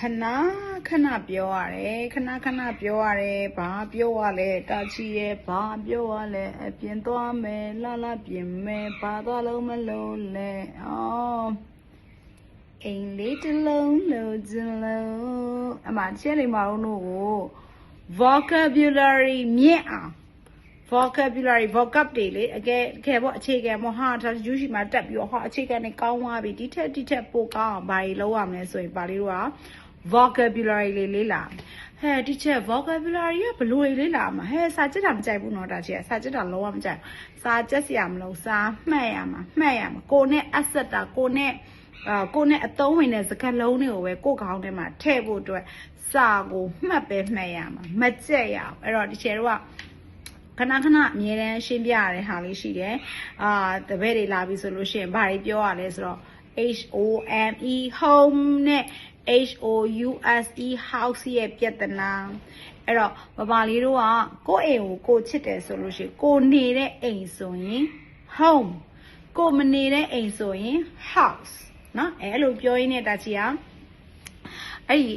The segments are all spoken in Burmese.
ခဏခဏပြောရတယ်ခဏခဏပြောရတယ်ဘာပြောရလဲတာချီရဲ့ဘာပြောရလဲအပြင်သွားမယ်လှလှပြင်မယ်ဘာသွားလုံးမလို့လဲအော်အိမ်လေးတစ်လုံးလို့ကျင်လို့အမချဲလေးမအောင်တို့ကို vocabulary မြင့်အောင် vocabulary vocab တွေလေအကဲအကဲပေါ့အခြေခံပေါ့ဟာဒါယူရှိမှာတက်ပြီးတော့ဟာအခြေခံတွေကောင်းသွားပြီဒီထက်ဒီထက်ပိုကောင်းအောင်ဘာတွေလုပ်ရမလဲဆိုရင်ပါလေးတို့က vocabulary လေးလေးလာဟဲ့ဒီချက် vocabulary ကဘလို့လေးလာမှာဟဲ့စာကြက်တာမကြိုက်ဘူးနော်ဒါချက်စာကြက်တာလုံးဝမကြိုက်စာကြက်စရာမလိုစာမှတ်ရမှာမှတ်ရမှာကိုနဲ့ asset တာကိုနဲ့အာကိုနဲ့အသုံးဝင်တဲ့စကားလုံးတွေကိုပဲကိုခေါင်းထဲမှာထည့်ဖို့အတွက်စာကိုမှတ်ပဲမှတ်ရမှာမကြက်ရအောင်အဲ့တော့ဒီချက်တို့ကခဏခဏအမြဲတမ်းရှင်းပြရတဲ့ဟာလေးရှိတယ်။အာတပည့်တွေလာပြီဆိုလို့ရှိရင်ဘာတွေပြောရလဲဆိုတော့ H O M E home နဲ့ H O U S E house ရဲ့ပြဿနာအဲ့တော့မပါလေးတို့ကကိုယ့်အိမ်ကိုကိုချစ်တယ်ဆိုလို့ရှိရင်ကိုနေတဲ့အိမ်ဆိုရင် home ကိုမနေတဲ့အိမ်ဆိုရင် house เนาะအဲ့လိုပြောရင်းနဲ့တာချီအောင် အဲ့ဒီ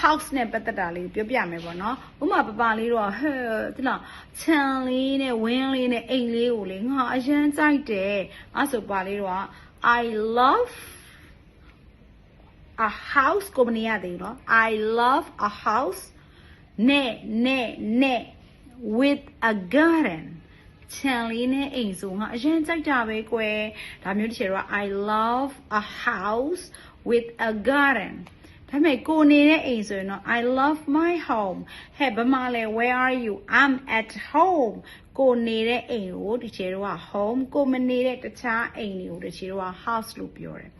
house နဲ့ပတ်သက်တာလေးပြောပြမယ်ပေါ့နော်ဥမာပပလေးတော့ဟဲ့ဒီလားခြံလေးနဲ့ဝင်းလေးနဲ့အိမ်လေးကိုလေငါအရန်ကြိုက်တယ်အဲ့ဆိုပါလေးတော့ I love a house ကိုမနေရသေးဘူးနော် I love a house နဲ့နဲ့နဲ့ with a garden ခြံလေးနဲ့အိမ်ဆိုငါအရင်ကြိုက်တာပဲကွယ်ဒါမျိုးတစ်ချက်တော့ I love a house with a garden ဒါပေမဲ့ကိုနေတဲ့အိမ်ဆိုရင်တော့ I love my home ဟဲ့ဘာမှလဲ where are you I'm at home ကိုနေတဲ့အိမ်ကိုဒီချေတော့ home ကိုမနေတဲ့တခြားအိမ်တွေကိုဒီချေတော့ house လို့ပြောတယ်